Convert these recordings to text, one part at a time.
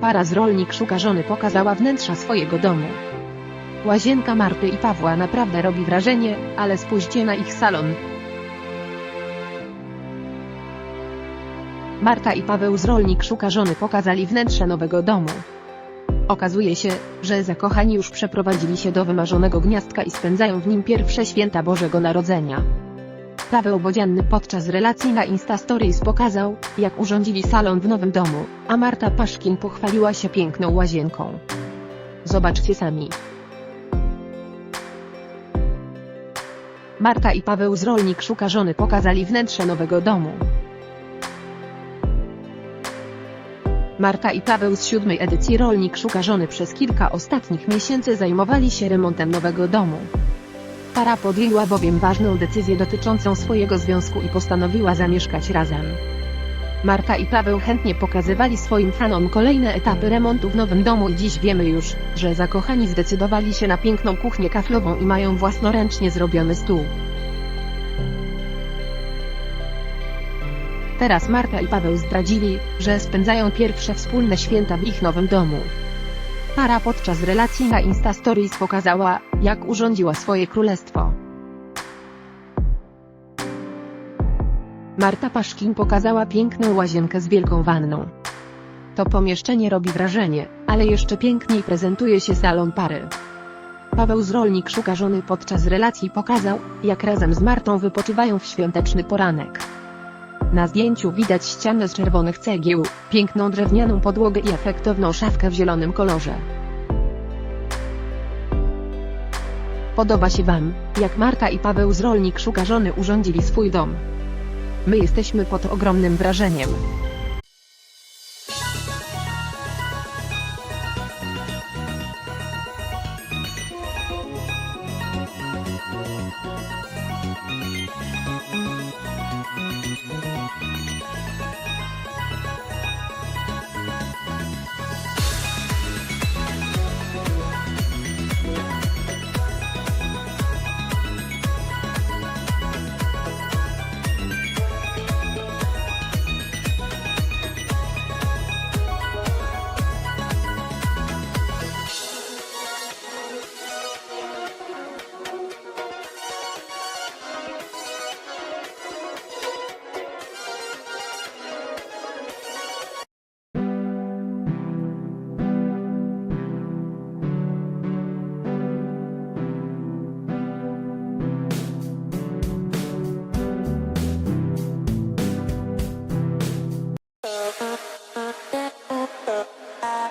Para z rolnik szuka żony pokazała wnętrza swojego domu. Łazienka Marty i Pawła naprawdę robi wrażenie, ale spójrzcie na ich salon. Marta i Paweł z rolnik szuka żony pokazali wnętrze nowego domu. Okazuje się, że zakochani już przeprowadzili się do wymarzonego gniazdka i spędzają w nim pierwsze święta Bożego Narodzenia. Paweł Bodzianny podczas relacji na Insta Stories pokazał, jak urządzili salon w nowym domu, a Marta Paszkin pochwaliła się piękną łazienką. Zobaczcie sami. Marta i Paweł z Rolnik Szuka Żony pokazali wnętrze nowego domu. Marta i Paweł z siódmej edycji Rolnik Szuka Żony przez kilka ostatnich miesięcy zajmowali się remontem nowego domu. Para podjęła bowiem ważną decyzję dotyczącą swojego związku i postanowiła zamieszkać razem. Marta i Paweł chętnie pokazywali swoim fanom kolejne etapy remontu w nowym domu i dziś wiemy już, że zakochani zdecydowali się na piękną kuchnię kaflową i mają własnoręcznie zrobiony stół. Teraz Marta i Paweł zdradzili, że spędzają pierwsze wspólne święta w ich nowym domu. Para podczas relacji na Insta Stories pokazała, jak urządziła swoje królestwo. Marta Paszkin pokazała piękną łazienkę z wielką wanną. To pomieszczenie robi wrażenie, ale jeszcze piękniej prezentuje się salon pary. Paweł z Rolnik szuka żony podczas relacji pokazał, jak razem z Martą wypoczywają w świąteczny poranek. Na zdjęciu widać ścianę z czerwonych cegieł, piękną drewnianą podłogę i efektowną szafkę w zielonym kolorze. Podoba się Wam, jak Marta i Paweł z Rolnik Szuka Żony urządzili swój dom? My jesteśmy pod ogromnym wrażeniem.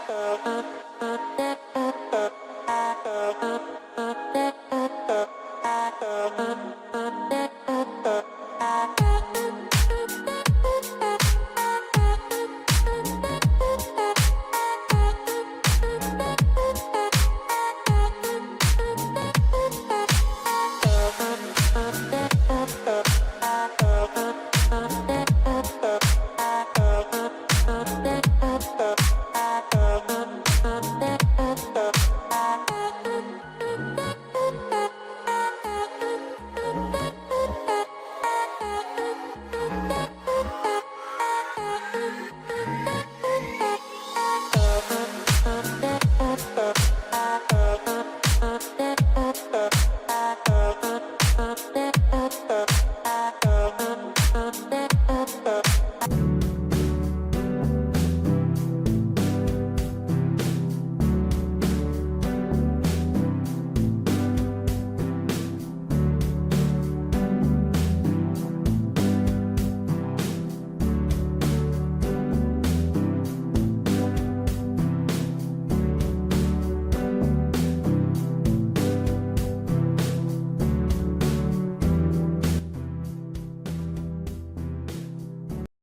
Uh-uh.